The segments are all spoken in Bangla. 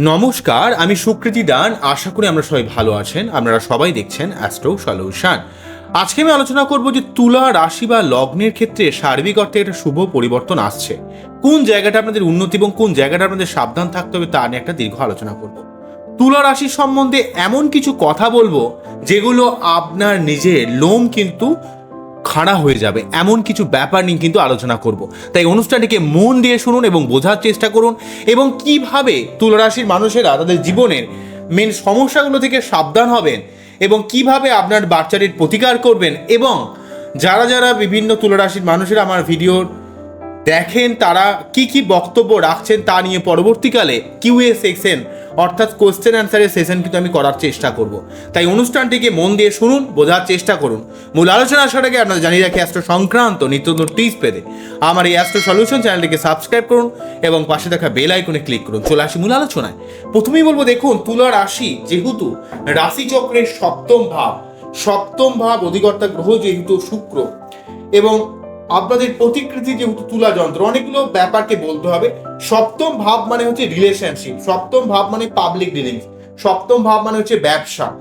নমস্কার, আমি সুকৃতি দান। আশা করি আমরা সবাই ভালো আছেন। আপনারা সবাই দেখছেন অ্যাস্ট্রো সলিউশন আজকে আমি আলোচনা করব যে তুলা রাশি বা লগ্নের ক্ষেত্রে সার্বিক অর্থে একটা শুভ পরিবর্তন আসছে। কোন জায়গাটা আপনাদের উন্নতি এবং কোন জায়গাটা আপনাদের সাবধান থাকতে হবে তা নিয়ে একটা দীর্ঘ আলোচনা করব। তুলা রাশি সম্বন্ধে এমন কিছু কথা বলব যেগুলো আপনার নিজের লোম কিন্তু খাড়া হয়ে যাবে। এমন কিছু ব্যাপার নিয়ে কিন্তু আলোচনা করব। তাই অনুষ্ঠানটিকে মন দিয়ে শুনুন এবং বোঝার চেষ্টা করুন এবং কীভাবে তুলারাশির মানুষেরা তাদের জীবনের মেন সমস্যাগুলো থেকে সাবধান হবেন এবং কীভাবে আপনার বাচ্চাটির প্রতিকার করবেন এবং যারা যারা বিভিন্ন তুলারাশির মানুষেরা আমার ভিডিওর দেখেন তারা কি কি বক্তব্য রাখছেন তা নিয়ে পরবর্তীকালে কিউএ সেকশন অর্থাৎ কোশ্চেন অ্যান্সারের সেশন কিন্তু আমি করার চেষ্টা করব। তাই অনুষ্ঠানটিকে মন দিয়ে শুনুন, বোঝার চেষ্টা করুন। মূল আলোচনা আসার আগে আপনারা জানিয়ে রাখি অ্যাস্ট্রো সংক্রান্ত নিত্য টিপস পেতে। আমার এই অ্যাস্ট্রো সলিউশন চ্যানেলটিকে সাবস্ক্রাইব করুন এবং পাশে থাকা বেল আইকনে ক্লিক করুন। চলে আসি মূল আলোচনায়। প্রথমেই বলব, দেখুন, তুলা রাশি যেহেতু রাশিচক্রের সপ্তম ভাব সপ্তম ভাব অধিকর্তা গ্রহ যেহেতু শুক্র এবং আপনাদের প্রতিকৃতি যেহেতু তুলা যন্ত্র, অনেকগুলো ব্যাপারকে বলতে হবে। সপ্তম ভাব মানে হচ্ছে রিলেশনশিপ সপ্তম ভাব মানে পাবলিক ডিলিংস সপ্তম ভাব মানে হচ্ছে ব্যবসা,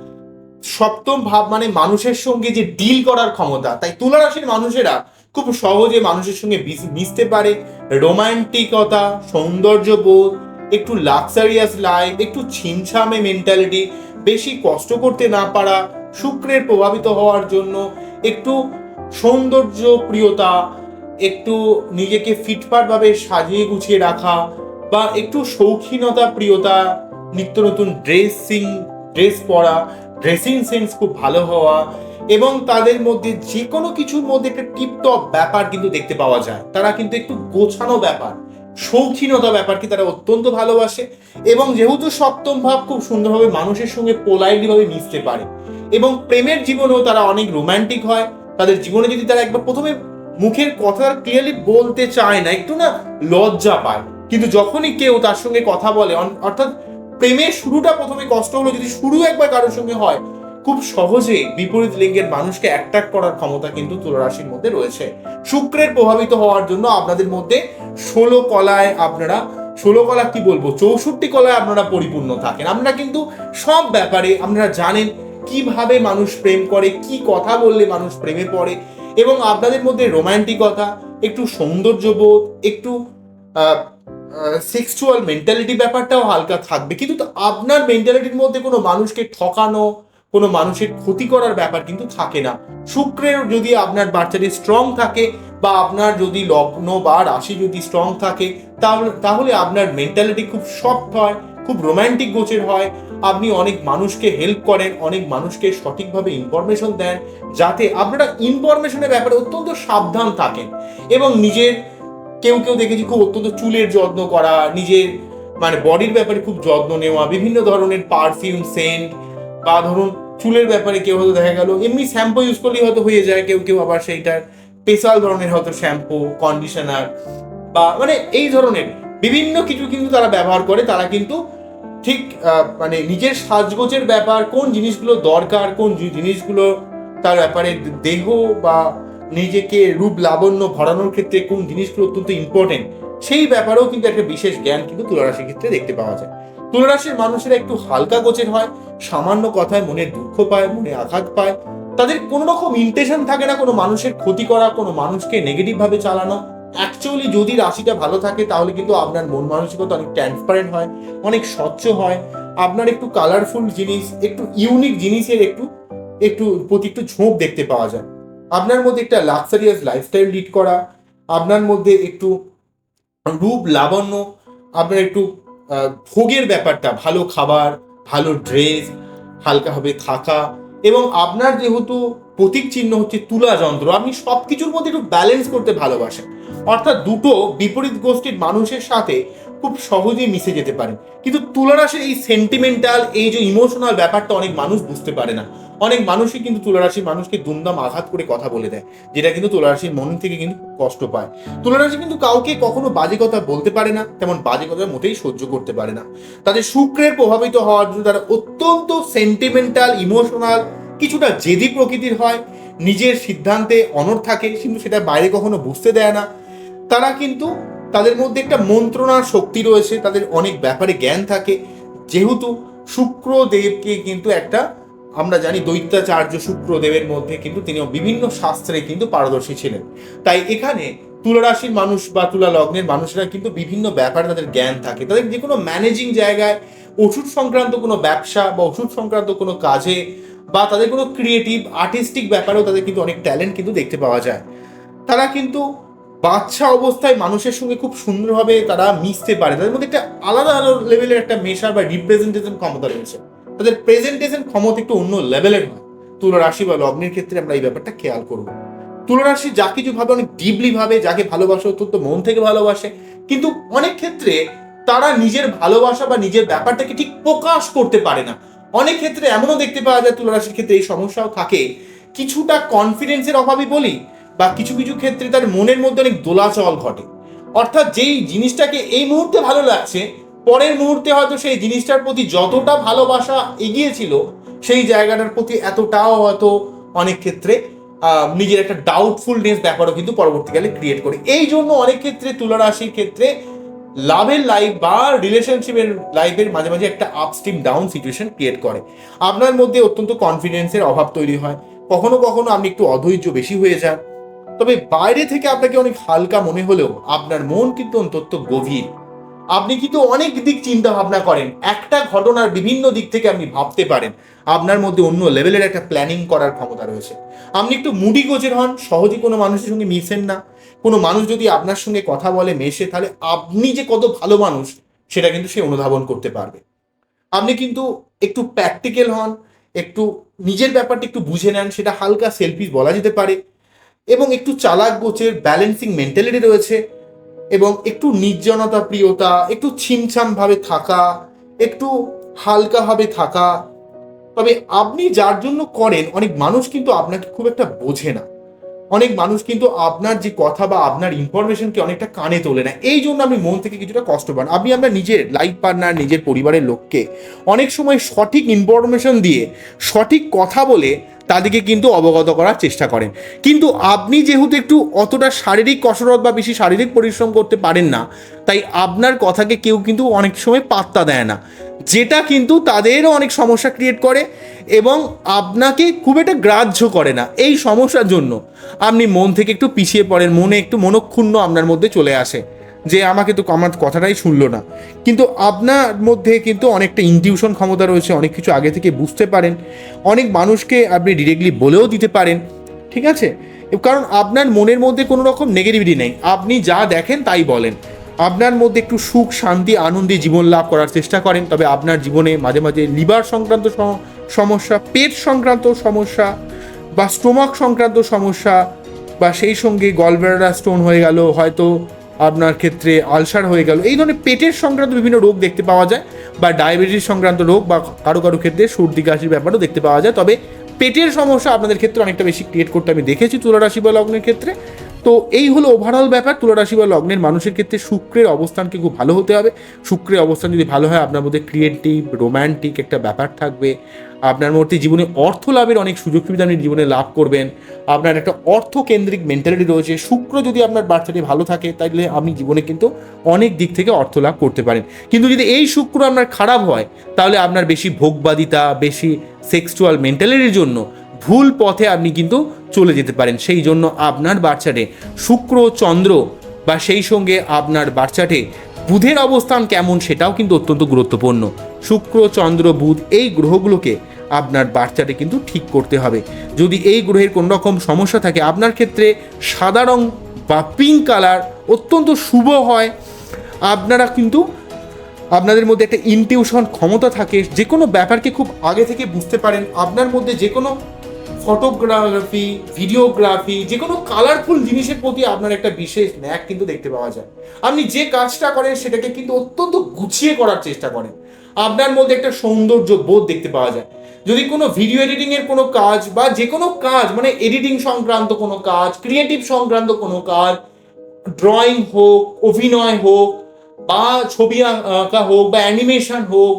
সপ্তম ভাব মানে মানুষের সঙ্গে যে ডিল করার ক্ষমতা। তাই তুলা রাশির মানুষেরা খুব সহজে মানুষের সঙ্গে মিশ- মিশতে পারে। রোমান্টিকতা, সৌন্দর্যবোধ, একটু লাক্সারিয়াস লাইফ একটু ছিমছামে মেন্টালিটি বেশি কষ্ট করতে না পারা, শুক্রের প্রভাবিত হওয়ার জন্য একটু সৌন্দর্য প্রিয়তা একটু নিজেকে ফিটফাটভাবে সাজিয়ে গুছিয়ে রাখা বা একটু শৌখিনতা প্রিয়তা নিত্য নতুন ড্রেসিং, ড্রেস পরা, ড্রেসিং সেন্স খুব ভালো হওয়া এবং তাদের মধ্যে যে কোনো কিছুর মধ্যে একটা টিপটপ ব্যাপার কিন্তু দেখতে পাওয়া যায়। তারা কিন্তু একটু গোছানো ব্যাপার, শৌখিনতা ব্যাপারকে তারা অত্যন্ত ভালোবাসে এবং যেহেতু সপ্তম ভাব খুব সুন্দরভাবে মানুষের সঙ্গে পোলাইটলি ভাবে মিশতে পারে এবং প্রেমের জীবনেও তারা অনেক রোমান্টিক হয় তাদের জীবনে যদি তারা একবার প্রথমে মুখের কথা ক্লিয়ারলি বলতে চায় না, একটু না লজ্জা পায়। কিন্তু যখনই কেউ তার সঙ্গে কথা বলে অর্থাৎ প্রেমের শুরুটা প্রথমে কষ্ট হলো, যদি শুরু একবার কারোর সঙ্গে হয়, খুব সহজে বিপরীত লিঙ্গের মানুষকে অ্যাট্রাক্ট করার ক্ষমতা কিন্তু তুলারাশির মধ্যে রয়েছে। শুক্রের প্রভাবিত হওয়ার জন্য আপনাদের মধ্যে ষোলো কলায় আপনারা, ষোলো কলা কি বলব? চৌষট্টি কলায় আপনারা পরিপূর্ণ থাকেন। আপনারা কিন্তু সব ব্যাপারে, আপনারা জানেন কীভাবে মানুষ প্রেম করে, কি কথা বললে মানুষ প্রেমে পড়ে? এবং আপনাদের মধ্যে রোমান্টিকতা, একটু সৌন্দর্যবোধ, একটু সেক্সুয়াল মেন্টালিটি ব্যাপারটাও হালকা থাকবে। কিন্তু আপনার মেন্টালিটির মধ্যে কোনো মানুষকে ঠকানো, কোনো মানুষের ক্ষতি করার ব্যাপার কিন্তু থাকে না। শুক্রের যদি আপনার বাচ্চাটি স্ট্রং থাকে বা আপনার যদি লগ্ন বা রাশি যদি স্ট্রং থাকে, তাহলে তাহলে আপনার মেন্টালিটি খুব সফট হয়, খুব রোমান্টিক গোছের হয় আপনি অনেক মানুষকে হেল্প করেন, অনেক মানুষকে সঠিকভাবে ইনফরমেশন দেন, যাতে আপনারা ইনফরমেশনের ব্যাপারে অত্যন্ত সাবধান থাকেন এবং নিজের, কেউ কেউ দেখেছি খুব অত্যন্ত চুলের যত্ন করা, নিজের মানে বডির ব্যাপারে খুব যত্ন নেওয়া, বিভিন্ন ধরনের পারফিউম সেন্ট বা ধরুন চুলের ব্যাপারে কেউ হয়তো দেখা গেল, এমনি শ্যাম্পু ইউজ করলেই হয়তো হয়ে যায়, কেউ কেউ আবার সেইটার স্পেশাল ধরনের হয়তো শ্যাম্পু কন্ডিশনার বা মানে এই ধরনের বিভিন্ন কিছু কিন্তু তারা ব্যবহার করে, তারা কিন্তু ঠিক মানে নিজের সাজগোজের ব্যাপার, কোন জিনিসগুলো দরকার, কোন জিনিসগুলো তার ব্যাপারে দেহ বা নিজেকে রূপ লাবণ্য ভরানোর ক্ষেত্রে কোন জিনিসগুলো অত্যন্ত ইম্পর্টেন্ট সেই ব্যাপারেও কিন্তু একটা বিশেষ জ্ঞান কিন্তু তুলারাশির ক্ষেত্রে দেখতে পাওয়া যায়। তুলারাশির মানুষেরা একটু হালকা গোছের হয়, সামান্য কথায় মনে দুঃখ পায়, মনে আঘাত পায়, তাদের কোনো রকম ইন্টেনশন থাকে না কোনো মানুষের ক্ষতি করা, কোনো মানুষকে নেগেটিভ ভাবে চালানো অ্যাকচুয়ালি যদি রাশিটা ভালো থাকে, তাহলে কিন্তু আপনার মন মানসিকতা অনেক ট্রান্সপারেন্ট হয়, অনেক স্বচ্ছ হয়। আপনার একটু কালারফুল জিনিস, একটু ইউনিক জিনিসের একটু একটু প্রতি একটু ঝোঁক দেখতে পাওয়া যায়। আপনার মধ্যে একটা লাক্সারিয়াস লাইফস্টাইল লিড করা, আপনার মধ্যে একটু রূপ লাবণ্য, আপনার একটু ভোগের ব্যাপারটা, ভালো খাবার, ভালো ড্রেস হালকাভাবে থাকা এবং আপনার যেহেতু প্রতীক চিহ্ন হচ্ছে তুলা যন্ত্র, আপনি সব কিছুর মধ্যে একটু ব্যালেন্স করতে ভালোবাসেন। অর্থাৎ দুটো বিপরীত গোষ্ঠীর মানুষের সাথে খুব সহজেই মিশে যেতে পারে। কিন্তু তুলারাশির এই সেন্টিমেন্টাল এই যে ইমোশনাল ব্যাপারটা অনেক মানুষ বুঝতে পারে না। অনেক মানুষই কিন্তু তুলারাশির মানুষকে দুমদাম আঘাত করে কথা বলে দেয়, যেটা কিন্তু তুলারাশির মন থেকে কিন্তু কষ্ট পায়। তুলারাশি কিন্তু কাউকে কখনো বাজে কথা বলতে পারে না, তেমন বাজে কথা মোটেই সহ্য করতে পারে না। তাদের শুক্রের প্রভাবিত হওয়ার জন্য তারা অত্যন্ত সেন্টিমেন্টাল ইমোশনাল কিছুটা জেদি প্রকৃতির হয়। নিজের সিদ্ধান্তে অনড় থাকে, কিন্তু সেটা বাইরে কখনো বুঝতে দেয় না। তারা কিন্তু তাদের মধ্যে একটা মন্ত্রণার শক্তি রয়েছে, তাদের অনেক ব্যাপারে জ্ঞান থাকে। যেহেতু শুক্রদেবকে কিন্তু একটা, আমরা জানি দৈত্যাচার্য শুক্রদেবের মধ্যে কিন্তু তিনি বিভিন্ন শাস্ত্রে কিন্তু পারদর্শী ছিলেন। তাই এখানে তুলারাশির মানুষ বা তুলা লগ্নের মানুষরা কিন্তু বিভিন্ন ব্যাপারে তাদের জ্ঞান থাকে। তাদের যে কোনো ম্যানেজিং জায়গায় ওষুধ সংক্রান্ত কোনো ব্যবসা বা ওষুধ সংক্রান্ত কোনো কাজে বা তাদের কোনো ক্রিয়েটিভ আর্টিস্টিক ব্যাপারেও তাদের কিন্তু অনেক ট্যালেন্ট কিন্তু দেখতে পাওয়া যায়। তারা কিন্তু বাচ্চা অবস্থায় মানুষের সঙ্গে খুব সুন্দরভাবে তারা মিশতে পারে। তাদের মধ্যে একটা আলাদা আলাদা লেভেলের একটা মেশার বা রিপ্রেজেন্টেশন ক্ষমতা রয়েছে। তাদের প্রেজেন্টেশন ক্ষমতা একটু অন্য লেভেলের হয় তুলা রাশি বা লগ্নের ক্ষেত্রে আমরা এই ব্যাপারটা খেয়াল করব। তুলা রাশি যা কিছু ভাবে, অনেক ডিপলি ভাবে, যাকে ভালোবাসে, অত্যন্ত মন থেকে ভালোবাসে, কিন্তু অনেক ক্ষেত্রে তারা নিজের ভালোবাসা বা নিজের ব্যাপারটাকে ঠিক প্রকাশ করতে পারে না। অনেক ক্ষেত্রে এমনও দেখতে পাওয়া যায় তুলা রাশির ক্ষেত্রে এই সমস্যাও থাকে। কিছুটা কনফিডেন্সের অভাবই বলি বা কিছু কিছু ক্ষেত্রে তার মনের মধ্যে অনেক দোলাচল ঘটে। অর্থাৎ যেই জিনিসটাকে এই মুহূর্তে ভালো লাগছে, পরের মুহূর্তে হয়তো সেই জিনিসটার প্রতি যতটা ভালোবাসা এগিয়েছিল, সেই জায়গাটার প্রতি এতটাও হয়তো অনেক ক্ষেত্রে নিজের একটা ডাউটফুলনেস ব্যাপারও কিন্তু পরবর্তীকালে ক্রিয়েট করে। এই জন্য অনেক ক্ষেত্রে তুলা রাশির ক্ষেত্রে লাভের লাইফ বা রিলেশনশিপের লাইফের মাঝে মাঝে একটা আপস্ট্রিম ডাউন সিচুয়েশন ক্রিয়েট করে। আপনার মধ্যে অত্যন্ত কনফিডেন্সের অভাব তৈরি হয়। কখনো কখনো আপনি একটু অধৈর্য বেশি হয়ে যান। তবে বাইরে থেকে আপনাকে অনেক হালকা মনে হলেও আপনার মন কিন্তু অন্তত গভীর। আপনি কিন্তু অনেক দিক চিন্তা ভাবনা করেন, একটা ঘটনার বিভিন্ন দিক থেকে আপনি ভাবতে পারেন। আপনার মধ্যে অন্য লেভেলের একটা প্ল্যানিং করার ক্ষমতা রয়েছে। আপনি একটু মুডি গোছের হন, সহজে কোনো মানুষের সঙ্গে মিশেন না। কোনো মানুষ যদি আপনার সঙ্গে কথা বলে, মেশে, তাহলে আপনি যে কত ভালো মানুষ, সেটা কিন্তু সে অনুধাবন করতে পারবে। আপনি কিন্তু একটু প্র্যাকটিক্যাল হন, একটু নিজের ব্যাপারটা একটু বুঝে নেন, সেটা হালকা সেলফিশ বলা যেতে পারে। এবং একটু চালাক গোছের ব্যালেন্সিং মেন্টালিটি রয়েছে এবং একটু নির্জনতা প্রিয়তা, একটু ছিমছাম ভাবে থাকা, একটু হালকাভাবে থাকা। তবে আপনি যার জন্য করেন, অনেক মানুষ কিন্তু আপনাকে খুব একটা বোঝে না। অনেক মানুষ কিন্তু আপনার যে কথা বা আপনার ইনফরমেশনকে অনেকটা কানে তোলে না। এই জন্য আপনি মন থেকে কিছুটা কষ্ট পান। আপনি আপনার নিজের লাইফ পার্টনার নিজের পরিবারের লোককে অনেক সময় সঠিক ইনফরমেশন দিয়ে, সঠিক কথা বলে তাদেরকে কিন্তু অবগত করার চেষ্টা করেন। কিন্তু আপনি যেহেতু একটু অতটা শারীরিক কসরত বা বেশি শারীরিক পরিশ্রম করতে পারেন না, তাই আপনার কথাকে কেউ কিন্তু অনেক সময় পাত্তা দেয় না। যেটা কিন্তু তাদেরও অনেক সমস্যা ক্রিয়েট করে এবং আপনাকে খুব একটা গ্রাহ্য করে না এই সমস্যার জন্য। আপনি মন থেকে একটু পিছিয়ে পড়েন, মনে একটু মনক্ষুণ্ণ আপনার মধ্যে চলে আসে। যে আমাকে তো আমার কথাটাই শুনলো না। কিন্তু আপনার মধ্যে কিন্তু অনেকটা ইনটিউশন ক্ষমতা রয়েছে, অনেক কিছু আগে থেকে বুঝতে পারেন, অনেক মানুষকে আপনি ডিরেক্টলি বলেও দিতে পারেন, ঠিক আছে? কারণ আপনার মনের মধ্যে কোনো রকম নেগেটিভিটি নেই, আপনি যা দেখেন তাই বলেন। আপনার মধ্যে একটু সুখ, শান্তি, আনন্দে জীবন লাভ করার চেষ্টা করেন, তবে আপনার জীবনে মাঝে মাঝে লিভার সংক্রান্ত সম- সমস্যা, পেট সংক্রান্ত সমস্যা বা স্টোমাক সংক্রান্ত সমস্যা বা সেই সঙ্গে গলব্লাডার স্টোন হয়ে গেল, হয়তো আপনার ক্ষেত্রে আলসার হয়ে গেল। এই ধরনের পেটের সংক্রান্ত বিভিন্ন রোগ দেখতে পাওয়া যায় বা ডায়াবেটিস সংক্রান্ত রোগ বা কারও কারও ক্ষেত্রে সর্দি কাশির ব্যাপারও দেখতে পাওয়া যায়। তবে পেটের সমস্যা আপনাদের ক্ষেত্রে অনেকটা বেশি ক্রিয়েট করতে আমি দেখেছি তুলারাশি বা লগ্নের ক্ষেত্রে। তো এই হলো ওভারঅল ব্যাপার। তুলারাশি বা লগ্নের মানুষের ক্ষেত্রে শুক্রের অবস্থানকে খুব ভালো হতে হবে। শুক্রের অবস্থান যদি ভালো হয়, আপনার মধ্যে ক্রিয়েটিভ রোম্যান্টিক একটা ব্যাপার থাকবে। আপনার মধ্যে জীবনে অর্থ লাভের অনেক সুযোগ সুবিধা আপনি জীবনে লাভ করবেন। আপনার একটা অর্থ কেন্দ্রিক মেন্টালিটি রয়েছে। শুক্র যদি আপনার বার্থাটি ভালো থাকে তাহলে আপনি জীবনে কিন্তু অনেক দিক থেকে অর্থ লাভ করতে পারেন। কিন্তু যদি এই শুক্র আপনার খারাপ হয়, তাহলে আপনার বেশি ভোগবাদিতা, বেশি সেক্সুয়াল মেন্টালিটির জন্য ভুল পথে আপনি কিন্তু চলে যেতে পারেন। সেই জন্য আপনার বাচ্চাটে শুক্র, চন্দ্র বা সেই সঙ্গে আপনার বাচ্চাটে বুধের অবস্থান কেমন সেটাও কিন্তু অত্যন্ত গুরুত্বপূর্ণ। শুক্র, চন্দ্র, বুধ এই গ্রহগুলোকে আপনার বাচ্চাটে কিন্তু ঠিক করতে হবে। যদি এই গ্রহের কোনো রকম সমস্যা থাকে, আপনার ক্ষেত্রে সাদা রং বা পিঙ্ক কালার অত্যন্ত শুভ হয়। আপনারা কিন্তু আপনাদের মধ্যে একটা ইনটিউশন ক্ষমতা থাকে যে কোনো ব্যাপারকে খুব আগে থেকে বুঝতে পারেন। আপনার মধ্যে যে কোনো ফটোগ্রাফি ভিডিওগ্রাফি যে কোনো কালারফুল জিনিসের প্রতি আপনার একটা বিশেষ ন্যাক কিন্তু দেখতে পাওয়া যায়। আপনি যে কাজটা করেন, সেটাকে কিন্তু অত্যন্ত গুছিয়ে করার চেষ্টা করেন। আপনার মধ্যে একটা সৌন্দর্য বোধ দেখতে পাওয়া যায়। যদি কোনো ভিডিও এডিটিং এর কোনো কাজ বা যে কোনো কাজ মানে এডিটিং সংক্রান্ত কোনো কাজ ক্রিয়েটিভ সংক্রান্ত কোনো কাজ ড্রয়িং হোক, অভিনয় হোক, বা ছবি আঁকা হোক, বা অ্যানিমেশন হোক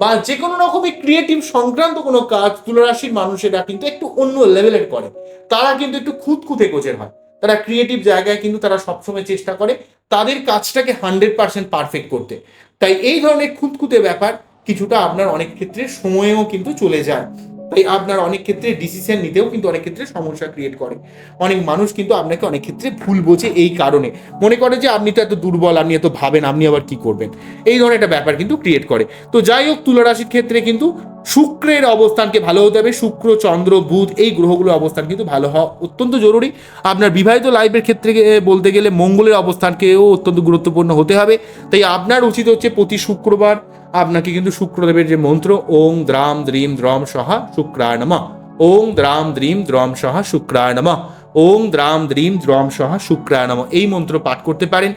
বা যে কোনো রকমের ক্রিয়েটিভ সংক্রান্ত কোনো কাজ তুলারাশির মানুষেরা কিন্তু একটু অন্য লেভেলের করে। তারা কিন্তু একটু খুঁতখুঁতে গোছের হয়। তারা ক্রিয়েটিভ জায়গায় কিন্তু তারা সবসময় চেষ্টা করে তাদের কাজটাকে হান্ড্রেড পার্সেন্ট পারফেক্ট করতে। তাই এই ধরনের খুঁতখুঁতে ব্যাপার কিছুটা আপনার অনেক ক্ষেত্রে সময়েও কিন্তু চলে যায়। তাই আপনার অনেক ক্ষেত্রে ডিসিশন নিতেও কিন্তু অনেক ক্ষেত্রে সমস্যা ক্রিয়েট করে। অনেক মানুষ কিন্তু আপনাকে অনেক ক্ষেত্রে ভুল বোঝে এই কারণে। মনে করে যে আপনি তো এত দুর্বল, আপনি এত ভাবেন, আপনি আবার কি করবেন? এই ধরনের একটা ব্যাপার কিন্তু ক্রিয়েট করে। তো যাই হোক তুলা রাশির ক্ষেত্রে কিন্তু শুক্রের অবস্থানকে ভালো হতে হবে। শুক্র, চন্দ্র, বুধ এই গ্রহগুলোর অবস্থান কিন্তু ভালো হওয়া অত্যন্ত জরুরি। আপনার বিবাহিত লাইফের ক্ষেত্রে বলতে গেলে মঙ্গলের অবস্থানকেও অত্যন্ত গুরুত্বপূর্ণ হতে হবে। তাই আপনার উচিত হচ্ছে প্রতি শুক্রবার আপনাকে কিন্তু শুক্রদেবের যে মন্ত্র, ওং দ্রাম দ্রিম দ্রম সহা শুক্রায় নমঃ। ওং দ্রাম দ্রিম দ্রম সহা শুক্রায় নমঃ। ওং দ্রাম দ্রিম দ্রম সহা শুক্রায় নমঃ। এই মন্ত্র পাঠ করতে পারেন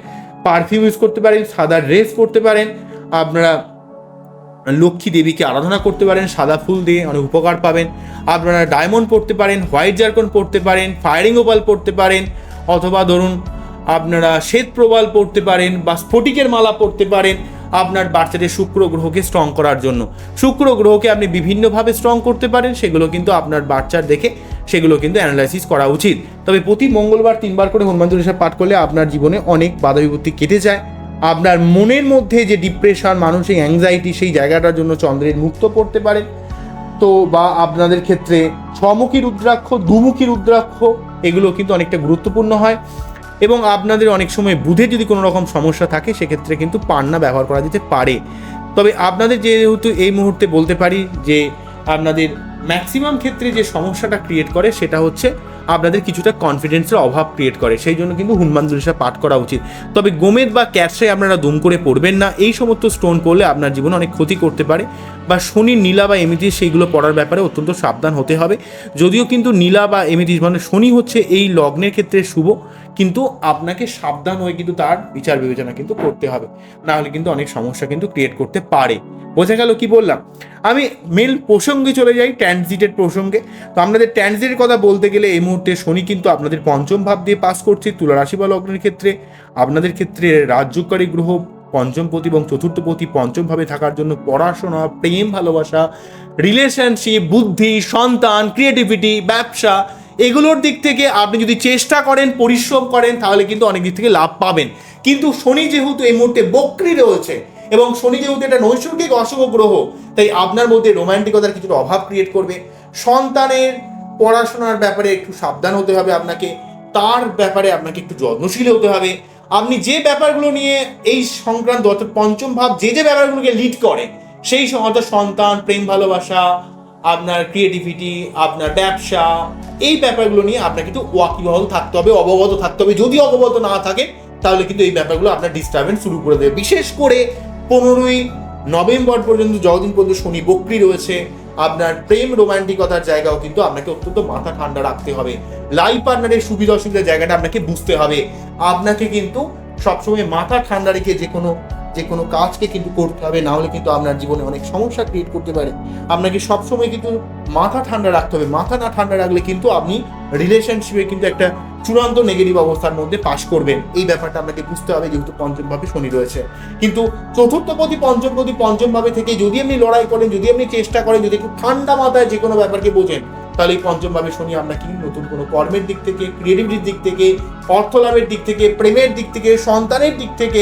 পারফিউম ইউজ করতে পারেন, সাদা ড্রেস পরতে পারেন, আপনারা লক্ষ্মী দেবীকে আরাধনা করতে পারেন, সাদা ফুল দিয়ে অনেক উপকার পাবেন, আপনারা ডায়মন্ড পড়তে পারেন হোয়াইট জার্কন পড়তে পারেন ফায়ারিং ওপাল পড়তে পারেন, অথবা ধরুন আপনারা শ্বেত প্রবাল পড়তে পারেন বা স্ফটিকের মালা পড়তে পারেন আপনার বাচ্চাদের শুক্র গ্রহকে স্ট্রং করার জন্য। শুক্র গ্রহকে আপনি বিভিন্নভাবে স্ট্রং করতে পারেন, সেগুলো কিন্তু আপনার বাচ্চার দেখে সেগুলো কিন্তু অ্যানালাইসিস করা উচিত। তবে প্রতি মঙ্গলবার তিনবার করে হনুমান চল্লিশা পাঠ করলে আপনার জীবনে অনেক বাধা বিপত্তি কেটে যায়। আপনার মনের মধ্যে যে ডিপ্রেশন মানসিক অ্যাংজাইটি সেই জায়গাটার জন্য চন্দ্রের মুক্ত পড়তে পারেন। তো বা আপনাদের ক্ষেত্রে ছমুখী রুদ্রাক্ষ, দুমুখী রুদ্রাক্ষ, এগুলো কিন্তু অনেকটা গুরুত্বপূর্ণ হয়। এবং আপনাদের অনেক সময় বুধে যদি কোনো রকম সমস্যা থাকে, সেক্ষেত্রে কিন্তু পান্না ব্যবহার করা যেতে পারে। তবে আপনাদের যেহেতু এই মুহূর্তে বলতে পারি যে, আপনাদের ম্যাক্সিমাম ক্ষেত্রে যে সমস্যাটা ক্রিয়েট করে, সেটা হচ্ছে আপনাদের কিছুটা কনফিডেন্সের অভাব ক্রিয়েট করে। সেই জন্য কিন্তু হনুমান চল্লিশা পাঠ করা উচিত। তবে গোমেদ বা ক্যাটসে আপনারা দুম করে পড়বেন না। এই সমস্ত স্টোন পড়লে আপনার জীবনে অনেক ক্ষতি করতে পারে। বা শনির নীলা বা এমিটিস সেইগুলো পড়ার ব্যাপারে অত্যন্ত সাবধান হতে হবে। যদিও কিন্তু নীলা বা এমিটিস মানে শনি হচ্ছে এই লগ্নের ক্ষেত্রে শুভ। কিন্তু আপনাকে সাবধান হয়ে কিন্তু তার বিচার বিবেচনা কিন্তু করতে হবে। না হলে কিন্তু অনেক সমস্যা কিন্তু ক্রিয়েট করতে পারে। বোঝা গেল কি বললাম? আমি মেল প্রসঙ্গে চলে যাই ট্রানজিটের প্রসঙ্গে। তো আপনাদের ট্রানজিটের কথা বলতে গেলে এই মুহূর্তে শনি কিন্তু আপনাদের পঞ্চম ভাব দিয়ে পাস করছে, তুলা রাশি বা লগ্নের ক্ষেত্রে। আপনাদের ক্ষেত্রে রাজ্যকারী গ্রহ, পঞ্চমপতি এবং চতুর্থপতি পঞ্চম ভাবে থাকার জন্য পড়াশোনা, প্রেম, ভালোবাসা রিলেশনশিপ বুদ্ধি, সন্তান ক্রিয়েটিভিটি ব্যবসা এগুলোর দিক থেকে আপনি যদি চেষ্টা করেন, পরিশ্রম করেন, তাহলে কিন্তু অনেক দিক থেকে লাভ পাবেন। কিন্তু শনি যেহেতু এই মুহূর্তে বক্রি রয়েছে এবং শনি যেহেতু এটা নৈসর্গিক অশুভ গ্রহ, তাই আপনার মধ্যে রোমান্টিকতার কিছুটা অভাব ক্রিয়েট করবে। সন্তানের পড়াশোনার ব্যাপারে একটু সাবধান হতে হবে আপনাকে, তার ব্যাপারে আপনাকে একটু যত্নশীল হতে হবে। আপনি যে ব্যাপারগুলো নিয়ে এই সংক্রান্ত অর্থাৎ পঞ্চম ভাব, যে যে ব্যাপারগুলোকে লিড করে, সেই সম- অর্থাৎ সন্তান, প্রেম, ভালোবাসা আপনার ক্রিয়েটিভিটি আপনার ব্যবসা, এই ব্যাপারগুলো নিয়ে আপনাকে একটু ওয়াকিবহল থাকতে হবে, অবগত থাকতে হবে। যদি অবগত না থাকে, তাহলে কিন্তু এই ব্যাপারগুলো আপনার ডিস্টারবেন্স শুরু করে দেবে। বিশেষ করে পনেরোই নভেম্বর পর্যন্ত যতদিন পর্যন্ত শনি বক্রি রয়েছে, আপনার প্রেম রোমান্টিকতার জায়গাও কিন্তু আপনাকে অত্যন্ত মাথা ঠান্ডা রাখতে হবে। লাইফ পার্টনারের সুবিধা অসুবিধার জায়গাটা আপনাকে বুঝতে হবে। আপনাকে কিন্তু সবসময় মাথা ঠান্ডা রেখে যে কোনো যে কোনো কাজকে কিন্তু করতে হবে, না হলে কিন্তু আপনার জীবনে অনেক সমস্যা ক্রিয়েট করতে পারে। আপনাকে সবসময় কিন্তু মাথা ঠান্ডা রাখতে হবে। মাথা না ঠান্ডা রাখলে কিন্তু আপনি রিলেশনশিপে কিন্তু একটা চূড়ান্ত নেগেটিভ অবস্থার মধ্যে পাশ করবেন। এই ব্যাপারটা আপনাকে বুঝতে হবে, যেহেতু পঞ্চম ভাবে শনি রয়েছে। কিন্তু চতুর্থপতি, পঞ্চমপতি পঞ্চম থেকে যদি আপনি লড়াই করেন, যদি আপনি চেষ্টা করেন, যদি একটু ঠান্ডা মাথায় যে কোনো ব্যাপারকে বোঝেন, তাহলে এই পঞ্চম ভাবে শনি আপনাকে নতুন কোনো কর্মের দিক থেকে ক্রিয়েটিভিটির দিক থেকে অর্থ লাভের দিক থেকে, প্রেমের দিক থেকে, সন্তানের দিক থেকে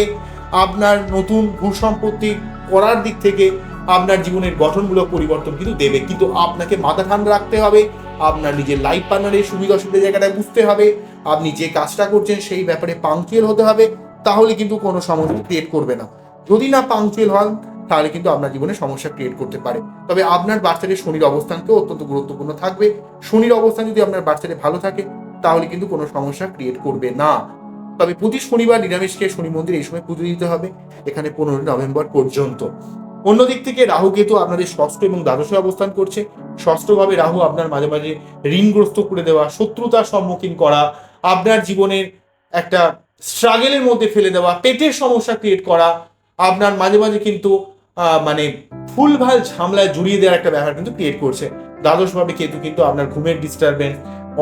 আপনার নতুন ভূসম্পত্তি করার দিক থেকে আপনার জীবনের গঠনমূলক পরিবর্তন কিন্তু দেবে। কিন্তু আপনাকে মাথা ঠান্ডা রাখতে হবে, আপনার নিজের লাইফ পার্টনারের সুবিধা অসুবিধা জায়গাটা বুঝতে হবে, আপনি যে কাজটা করছেন সেই ব্যাপারে পাংচুয়াল হতে হবে, তাহলে কিন্তু কোনো সমস্যা ক্রিয়েট করবে না। যদি না পাংচুয়াল হন, তাহলে কিন্তু আপনার জীবনে সমস্যা ক্রিয়েট করতে পারে। তবে আপনার বাচ্চাদের শনির অবস্থানকেও অত্যন্ত গুরুত্বপূর্ণ থাকবে। শনির অবস্থান যদি আপনার বাচ্চাদের ভালো থাকে, তাহলে কিন্তু কোনো সমস্যা ক্রিয়েট করবে না। তবে প্রতি শনিবার নিরামিষকে শনি মন্দির এই সময় পুজো দিতে হবে, এখানে পনেরোই নভেম্বর পর্যন্ত। অন্যদিক থেকে রাহু কেতু আপনাদের ষষ্ঠ এবং দ্বাদশে অবস্থান করছে। ষষ্ঠভাবে রাহু আপনার মাঝে মাঝে ঋণগ্রস্ত করে দেওয়া, শত্রুতার সম্মুখীন করা, আপনার জীবনের একটা স্ট্রাগেলের মধ্যে ফেলে দেওয়া, পেটের সমস্যা ক্রিয়েট করা, আপনার মাঝে মাঝে কিন্তু মানে ভুলভাল ঝামলায় জড়িয়ে দেওয়ার একটা ব্যাপার কিন্তু ক্রিয়েট করছে। দ্বাদশভাবে কেতু কিন্তু আপনার ঘুমের ডিস্টারবেন্স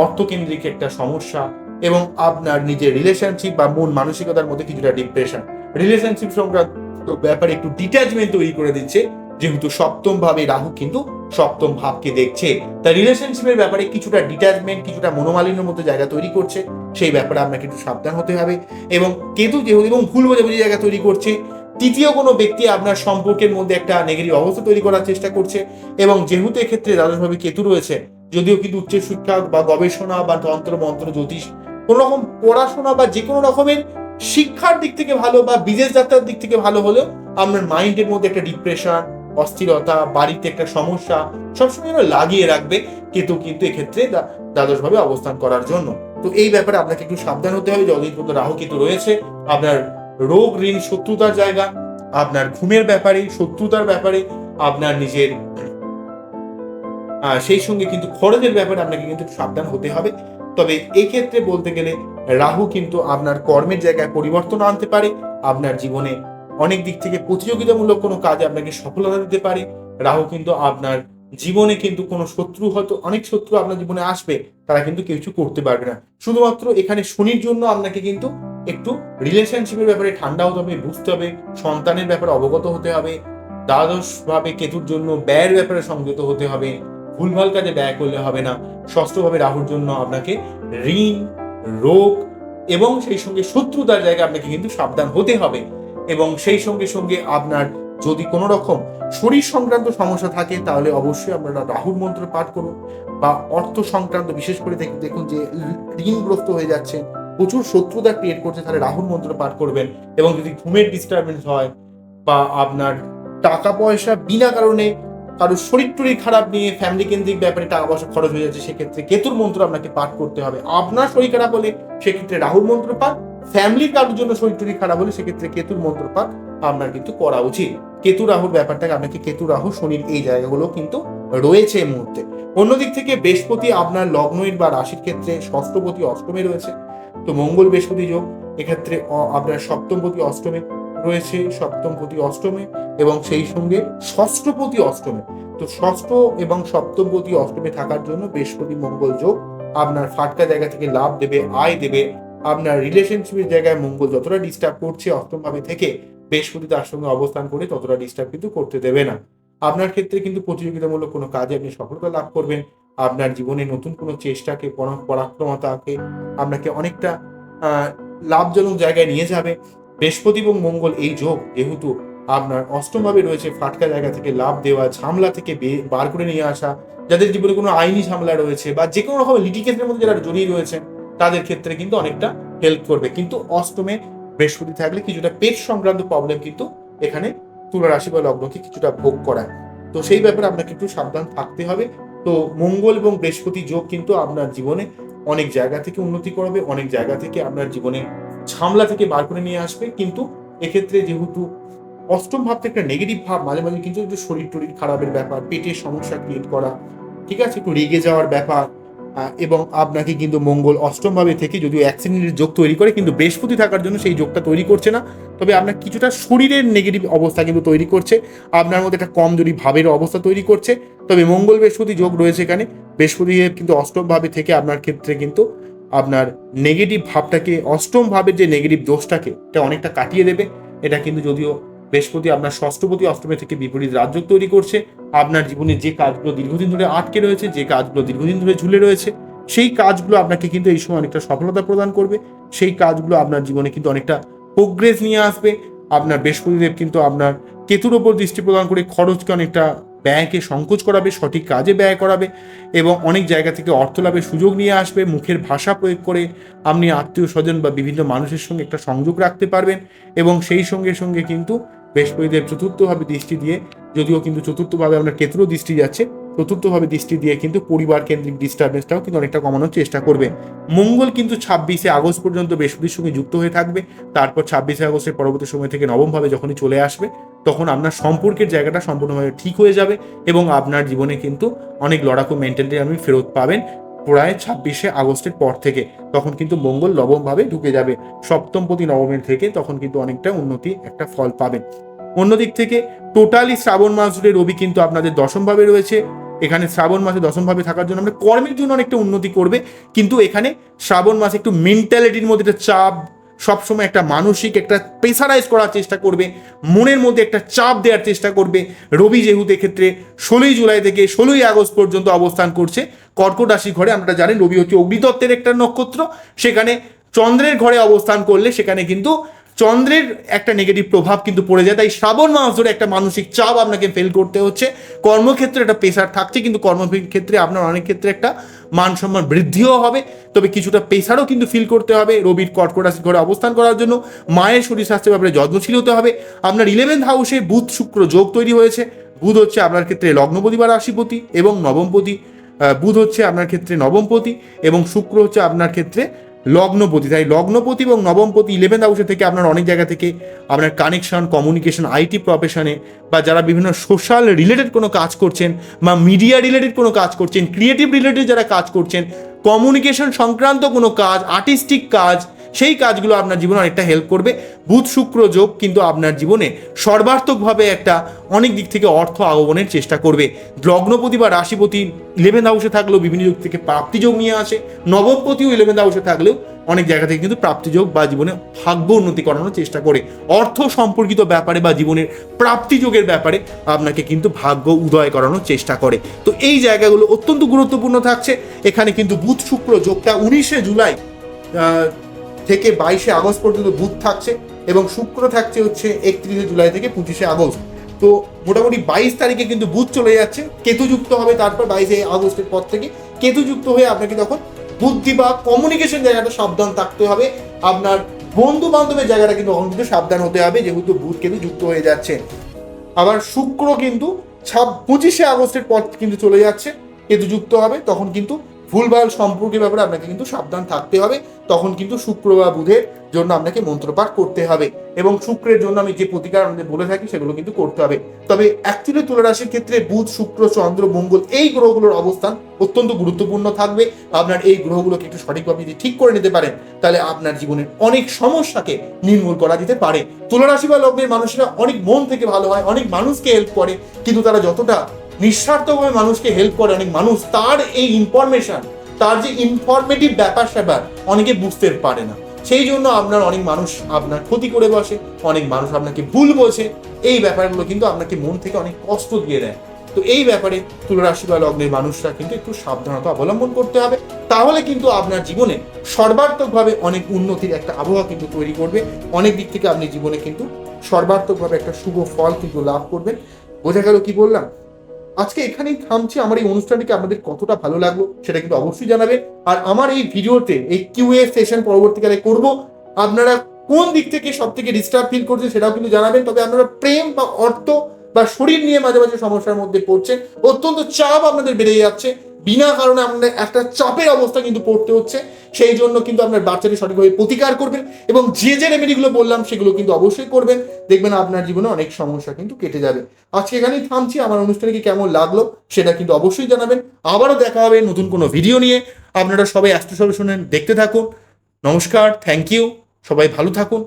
অর্থকেন্দ্রিক একটা সমস্যা এবং আপনার নিজের রিলেশনশিপ বা মন মানসিকতার মধ্যে কিছুটা ডিপ্রেশন রিলেশনশিপ সংক্রান্ত ব্যাপারে একটু ডিট্যাচমেন্ট তৈরি করে দিচ্ছে, যেহেতু সপ্তম ভাবে রাহু কিন্তু সপ্তম ভাবকে দেখছে। তা রিলেশনশিপের ব্যাপারে কিছুটা ডিট্যাচমেন্ট কিছুটা মনোমালিন্যের মধ্যে জায়গা তৈরি করছে, সেই ব্যাপারে আপনাকে একটু সাবধান হতে হবে। এবং কেতু যেহেতু এবং ভুল বোঝাবুঝি জায়গা তৈরি করছে, তৃতীয় কোনো ব্যক্তি আপনার সম্পর্কের মধ্যে একটা নেগেটিভ অবস্থা তৈরি করার চেষ্টা করছে এবং যেহেতু এক্ষেত্রে দ্বাদশভাবে কেতু রয়েছে, যদিও কিন্তু উচ্চ শিক্ষা বা গবেষণা বা তন্ত্র মন্ত্র জ্যোতিষ কোনো রকম পড়াশোনা বা যে কোনো রকমের শিক্ষার দিক থেকে ভালো বা বিদেশ যাত্রার দিক থেকে ভালো হলেও আপনার মাইন্ডের মধ্যে একটা ডিপ্রেশন অস্থিরতা, বাড়িতে একটা সমস্যা সবসময় যেন লাগিয়ে রাখবে কেতু কিন্তু এক্ষেত্রে দ্বাদশভাবে অবস্থান করার জন্য। তো এই ব্যাপারে আপনাকে একটু সাবধান হতে হবে। যতদিন পর্যন্ত রাহু কেতু রয়েছে, আপনার রোগ ঋণ শত্রুতার জায়গা, আপনার ঘুমের ব্যাপারে শত্রুতার ব্যাপারে, আপনার নিজের সেই সঙ্গে কিন্তু খরচের ব্যাপারে আপনাকে কিন্তু সাবধান হতে হবে। তবে এই ক্ষেত্রে বলতে গেলে রাহু কিন্তু আপনার কর্মের জায়গায় পরিবর্তন আনতে পারে, আপনার জীবনে অনেক দিক থেকে প্রতিযোগিতামূলক কোনো কাজে আপনাকে সফলতা দিতে পারে। রাহু কিন্তু আপনার জীবনে কিন্তু কোনো শত্রু হয়তো অনেক শত্রু আপনার জীবনে আসবে, তারা কিন্তু কিছু করতে পারবে না। শুধুমাত্র এখানে শনির জন্য আপনাকে কিন্তু একটু রিলেশনশিপের ব্যাপারে ঠান্ডা হতে হবে, বুঝতে হবে, সন্তানের ব্যাপারে অবগত হতে হবে দ্বাদশ ভাবে কেতুর জন্য ব্যয়ের ব্যাপারে সংযত হতে হবে ভুলভাল কাজে ব্যয় করলে হবে না। ষষ্ঠভাবে রাহুর জন্য আপনাকে ঋণ, রোগ এবং সেই সঙ্গে শত্রুতার জায়গায় আপনাকে কিন্তু সাবধান হতে হবে। এবং সেই সঙ্গে সঙ্গে আপনার যদি কোনো রকম শরীর সংক্রান্ত সমস্যা থাকে, তাহলে অবশ্যই আপনারা রাহুর মন্ত্র পাঠ করুন বা অর্থ সংক্রান্ত বিশেষ করে দেখ- দেখুন যে ঋণগ্রস্ত হয়ে যাচ্ছে, প্রচুর শত্রুতা ক্রিয়েট করছে, তাহলে রাহুর মন্ত্র পাঠ করবেন। এবং যদি ঘুমের ডিস্টারবেন্স হয় বা আপনার টাকা পয়সা বিনা কারণে কারও শরীর টরীর খারাপ নিয়ে ফ্যামিলি কেন্দ্রিক ব্যাপারে টাকা পয়সা খরচ হয়ে যাচ্ছে, সেক্ষেত্রে কেতুর মন্ত্র আপনাকে পাঠ করতে হবে। আপনার শরীর খারাপ হলে সেক্ষেত্রে রাহুর মন্ত্র পাঠ ফ্যামিলির কারোর জন্য শরীর টরীর খারাপ হলে সেক্ষেত্রে কেতুর মন্ত্র পাঠ আপনার কিন্তু করা উচিত। কেতু রাহুর ব্যাপারটাকে আপনাকে কেতু রাহু শনির এই জায়গাগুলো কিন্তু রয়েছে এই মুহূর্তে। অন্যদিক থেকে বৃহস্পতি আপনার লগ্নের বা রাশির ক্ষেত্রে ষষ্ঠপতি, অষ্টমে রয়েছে। তো মঙ্গল বৃহস্পতি যোগ, এক্ষেত্রে আপনার সপ্তমপতি, অষ্টমে রয়েছে সপ্তমপতি অষ্টমে এবং সেই সঙ্গে ষষ্ঠপতি অষ্টমে। তো ষষ্ঠ এবং সপ্তমপতি অষ্টমে থাকার জন্য বৃহস্পতি মঙ্গল যোগ আপনার ফাটকা জায়গা থেকে লাভ দেবে, আয় দেবে। আপনার রিলেশনশিপের জায়গায় মঙ্গল যতটা ডিস্টার্ব করছে অষ্টম ভাবে থেকে বৃহস্পতি তার সঙ্গে অবস্থান করে ততটা ডিস্টার্ব কিন্তু করতে দেবে না। আপনার ক্ষেত্রে কিন্তু প্রতিযোগিতামূলক কোনো কাজে আপনি সফলতা লাভ করবেন। আপনার জীবনে নতুন কোনো চেষ্টাকে পরা- পরাক্রমতাকে আপনাকে অনেকটা লাভজনক জায়গায় নিয়ে যাবে। বৃহস্পতি এবং মঙ্গল এই যোগ, যেহেতু আপনার অষ্টমভাবে রয়েছে, ফাটকা জায়গা থেকে লাভ দেওয়া, ঝামলা থেকে বার করে নিয়ে আসা, যাদের জীবনে কোনো আইনি ঝামেলা রয়েছে বা যে কোনো রকম লিটিকেশনের মধ্যে যারা জড়িয়ে রয়েছে, তাদের ক্ষেত্রে কিন্তু অনেকটা হেল্প করবে। কিন্তু অষ্টমে বৃহস্পতি থাকলে কিছুটা পেট সংক্রান্ত প্রবলেম কিন্তু এখানে তুলা রাশি বা লগ্নকে কিছুটা ভোগ করায়। তো সেই ব্যাপারে আপনাকে একটু সাবধান থাকতে হবে। তো মঙ্গল এবং বৃহস্পতি যোগ কিন্তু আপনার জীবনে অনেক জায়গা থেকে উন্নতি করবে, অনেক জায়গা থেকে আপনার জীবনে ঝামলা থেকে বার করে নিয়ে আসবে। কিন্তু এক্ষেত্রে যেহেতু অষ্টম ভাব থেকে একটা নেগেটিভ ভাব, মাঝে মাঝে কিন্তু একটু শরীর টরীর খারাপের ব্যাপার, পেটের সমস্যা ক্রিয়েট করা, ঠিক আছে? একটু রেগে যাওয়ার ব্যাপার এবং আপনাকে কিন্তু মঙ্গল অষ্টম ভাবে থেকে যদিও অ্যাক্সিডেন্টের যোগ তৈরি করে, কিন্তু বৃহস্পতি থাকার জন্য সেই যোগটা তৈরি করছে না। তবে আপনার কিছুটা শরীরের নেগেটিভ অবস্থা কিন্তু তৈরি করছে। আপনার মধ্যে একটা কমজোরি ভাবের অবস্থা তৈরি করছে, তবে মঙ্গল বৃহস্পতি যোগ রয়েছে এখানে। বৃহস্পতি কিন্তু অষ্টম ভাবে থেকে আপনার ক্ষেত্রে কিন্তু আপনার নেগেটিভ ভাবটাকে, অষ্টম ভাবের যে নেগেটিভ দোষটাকে, এটা অনেকটা কাটিয়ে দেবে। এটা কিন্তু যদিও বৃহস্পতি আপনার ষষ্ঠপতি অষ্টমে থেকে বিপরীত রাজ্য তৈরি করছে। আপনার জীবনে যে কাজগুলো দীর্ঘদিন ধরে আটকে রয়েছে, যে কাজগুলো দীর্ঘদিন ধরে ঝুলে রয়েছে, সেই কাজগুলো আপনাকে কিন্তু এই সময় অনেকটা সফলতা প্রদান করবে। সেই কাজগুলো আপনার জীবনে কিন্তু অনেকটা প্রোগ্রেস নিয়ে আসবে। আপনার বৃহস্পতিদেব কিন্তু আপনার কেতুর ওপর দৃষ্টি প্রদান করে খরচকে অনেকটা ব্যয়কে সংকোচ করাবে, সঠিক কাজে ব্যয় করাবে এবং অনেক জায়গা থেকে অর্থ লাভের সুযোগ নিয়ে আসবে। মুখের ভাষা প্রয়োগ করে আপনি আত্মীয় স্বজন বা বিভিন্ন মানুষের সঙ্গে একটা সংযোগ রাখতে পারবেন এবং সেই সঙ্গে সঙ্গে কিন্তু বৃহস্পতিদেব চতুর্থভাবে দৃষ্টি দিয়ে, যদিও কিন্তু চতুর্থভাবে আপনার কেতুরও দৃষ্টি যাচ্ছে, চতুর্থভাবে দৃষ্টি দিয়ে কিন্তু পরিবার কেন্দ্রিক ডিস্টারবেন্সটাও কিন্তু অনেকটা কমানোর চেষ্টা করবে। মঙ্গল কিন্তু ছাব্বিশে আগস্ট পর্যন্ত বৃহস্পতির সঙ্গে যুক্ত হয়ে থাকবে। তারপর ছাব্বিশে আগস্টের পরবর্তী সময় থেকে নবমভাবে যখনই চলে আসবে তখন আপনার সম্পর্কের জায়গাটা সম্পূর্ণভাবে ঠিক হয়ে যাবে এবং আপনার জীবনে কিন্তু অনেক লড়াকু মেন্টালিটি আপনি ফেরত পাবেন প্রায় ছাব্বিশে আগস্টের পর থেকে। তখন কিন্তু মঙ্গল নবমভাবে ঢুকে যাবে। সপ্তমপতি নবমের থেকে তখন কিন্তু অনেকটা উন্নতি একটা ফল পাবেন। অন্যদিক থেকে টোটালি শ্রাবণ মাস জুড়ে রবি কিন্তু আপনাদের দশমভাবে রয়েছে। এখানে শ্রাবণ মাসে দশমভাবে থাকার জন্য আমরা কর্মের জন্য অনেকটা উন্নতি করবে। কিন্তু এখানে শ্রাবণ মাসে একটু মেন্টালিটির মধ্যে একটা চাপ সবসময় একটা মানসিক, একটা প্রেসারাইজ করার চেষ্টা করবে, মনের মধ্যে একটা চাপ দেওয়ার চেষ্টা করবে। রবি যেহেতু ক্ষেত্রে ষোলোই জুলাই থেকে ষোলোই আগস্ট পর্যন্ত অবস্থান করছে। কর্কট রাশি ঘরে আমরা জানি রবি হচ্ছে অগ্নিতত্ত্বের একটা নক্ষত্র। সেখানে চন্দ্রের ঘরে অবস্থান করলে সেখানে কিন্তু চন্দ্রের একটা নেগেটিভ প্রভাব কিন্তু পড়ে যায়, তাই শ্রাবণ মাস ধরে একটা মানসিক চাপ আপনাকে ফেল করতে হচ্ছে। কর্মক্ষেত্রে একটা প্রেশার থাকছে, কিন্তু কর্মক্ষেত্রে আপনার অনেক ক্ষেত্রে একটা মান সম্মান বৃদ্ধিও হবে। তবে কিছুটা প্রেশারও কিন্তু ফিল করতে হবে, রবির কর্কট রাশি ঘরে অবস্থান করার জন্য। মায়ের শরীর স্বাস্থ্যের ব্যাপারে যত্নশীল হতে হবে। আপনার ইলেভেন্থ হাউসে বুধ শুক্র যোগ তৈরি হয়েছে। বুধ হচ্ছে আপনার ক্ষেত্রে লগ্নপতি বা রাশিপতি এবং নবমপতি বুধ হচ্ছে আপনার ক্ষেত্রে নবমপতি এবং শুক্র হচ্ছে আপনার ক্ষেত্রে লগ্নপতি। তাই লগ্নপতি এবং নবমপতি ইলেভেন্থ হাউসে থেকে আপনার অনেক জায়গা থেকে আপনার কানেকশন কমিউনিকেশন আইটি প্রফেশনে বা যারা বিভিন্ন সোশ্যাল রিলেটেড কোনো কাজ করছেন বা মিডিয়া রিলেটেড কোনো কাজ করছেন ক্রিয়েটিভ রিলেটেড যারা কাজ করছেন কমিউনিকেশন সংক্রান্ত কোনো কাজ আর্টিস্টিক কাজ সেই কাজগুলো আপনার জীবনে অনেকটা হেল্প করবে। বুধ শুক্র যোগ কিন্তু আপনার জীবনে সর্বার্থকভাবে একটা অনেক দিক থেকে অর্থ আগমনের চেষ্টা করবে। লগ্নপতি বা রাশিপতি ইলেভেন্থ হাউসে থাকলেও বিভিন্ন দিক থেকে প্রাপ্তিযোগ নিয়ে আসে। নবমপতিও ইলেভেন্থ হাউসে থাকলেও অনেক জায়গা থেকে কিন্তু প্রাপ্তিযোগ বা জীবনে ভাগ্য উন্নতি করানোর চেষ্টা করে। অর্থ সম্পর্কিত ব্যাপারে বা জীবনের প্রাপ্তিযোগের ব্যাপারে আপনাকে কিন্তু ভাগ্য উদয় করানোর চেষ্টা করে। তো এই জায়গাগুলো অত্যন্ত গুরুত্বপূর্ণ থাকছে। এখানে কিন্তু বুধ শুক্র যোগটা উনিশে জুলাই থেকে বাইশে আগস্ট পর্যন্ত বুধ থাকছে এবং শুক্র থাকছে হচ্ছে একত্রিশে জুলাই থেকে পঁচিশে আগস্ট। তো মোটামুটি বাইশ তারিখে কিন্তু বুধ চলে যাচ্ছে কেতু যুক্ত হবে তারপর বাইশে আগস্টের পর থেকে কেতু যুক্ত হয়ে আপনাকে তখন বুদ্ধি বা কমিউনিকেশন জায়গাটা সাবধান থাকতে হবে। আপনার বন্ধু বান্ধবের জায়গাটা কিন্তু কিন্তু সাবধান হতে হবে, যেহেতু বুধ কেতু যুক্ত হয়ে যাচ্ছে। আবার শুক্র কিন্তু ছাব পঁচিশে আগস্টের পর কিন্তু চলে যাচ্ছে কেতু যুক্ত হবে, তখন কিন্তু ভুলভাল সম্পর্কের ব্যাপারে আপনাকে কিন্তু সাবধান থাকতে হবে। তখন কিন্তু শুক্র বা বুধের জন্য আপনাকে মন্ত্রপাঠ করতে হবে এবং শুক্রের জন্য আমি যে প্রতিকার আমাদের বলে থাকি সেগুলো কিন্তু করতে হবে। তবে অ্যাকচুয়ালি তুলা রাশির ক্ষেত্রে বুধ, শুক্র, চন্দ্র, মঙ্গল এই গ্রহগুলোর অবস্থান অত্যন্ত গুরুত্বপূর্ণ থাকবে। আপনার এই গ্রহগুলোকে একটু সঠিকভাবে যদি ঠিক করে নিতে পারেন, তাহলে আপনার জীবনের অনেক সমস্যাকে নির্মূল করা যেতে পারে। তুলা রাশি বা লগ্নের মানুষরা অনেক মন থেকে ভালো হয়, অনেক মানুষকে হেল্প করে, কিন্তু তারা যতটা নিঃস্বার্থভাবে মানুষকে হেল্প করে অনেক মানুষ, তার এই ইনফরমেশন তার যে ইনফরমেটিভ ব্যাপার স্যাপার অনেকে বুঝতে পারে না। সেই জন্য আপনার অনেক মানুষ আপনার ক্ষতি করে বসে, অনেক মানুষ আপনাকে ভুল বোঝে এই ব্যাপারগুলো কিন্তু আপনাকে মন থেকে অনেক কষ্ট দিয়ে দেয়। তো এই ব্যাপারে তুলারাশি বা লগ্নের মানুষরা কিন্তু একটু সাবধানতা অবলম্বন করতে হবে। তাহলে কিন্তু আপনার জীবনে সর্বাত্মকভাবে অনেক উন্নতির একটা আবহাওয়া কিন্তু তৈরি করবে। অনেক দিক থেকে আপনি জীবনে কিন্তু সর্বাত্মকভাবে একটা শুভ ফল কিন্তু লাভ করবেন। বোঝা গেল কি বললাম? আজকে এখানেই থামছি। আমার এই অনুষ্ঠানটিকে আপনাদের কতটা ভালো লাগল সেটা কিন্তু অবশ্যই জানাবেন। আর আমার এই ভিডিওতে, এই কিউএ সেশন পরবর্তীকালে করব। আপনারা কোন দিক থেকে সব থেকে ডিস্টার্ব ফিল করছেন সেটাও কিন্তু জানাবেন। তবে আপনারা প্রেম বা অর্থ বা শরীর নিয়ে মাঝে মাঝে সমস্যার মধ্যে পড়ছেন অত্যন্ত চাপ আপনাদের বেড়ে যাচ্ছে। বিনা কারণে আপনাদের একটা চাপের অবস্থা কিন্তু পড়তে হচ্ছে। সেই জন্য কিন্তু আপনার বাচ্চাটি সঠিকভাবে প্রতিকার করবেন এবং যে যে রেমেডিগুলো বললাম, সেগুলো কিন্তু অবশ্যই করবেন। দেখবেন আপনার জীবনে অনেক সমস্যা কিন্তু কেটে যাবে। আজকে এখানেই থামছি। আমার অনুষ্ঠানে কি কেমন লাগল, সেটা কিন্তু অবশ্যই জানাবেন। আবারও দেখা হবে নতুন কোনো ভিডিও নিয়ে। আপনারা সবাই অ্যাস্ট্রো সলিউশনে দেখতে থাকুন। নমস্কার থ্যাংক ইউ সবাই ভালো থাকুন।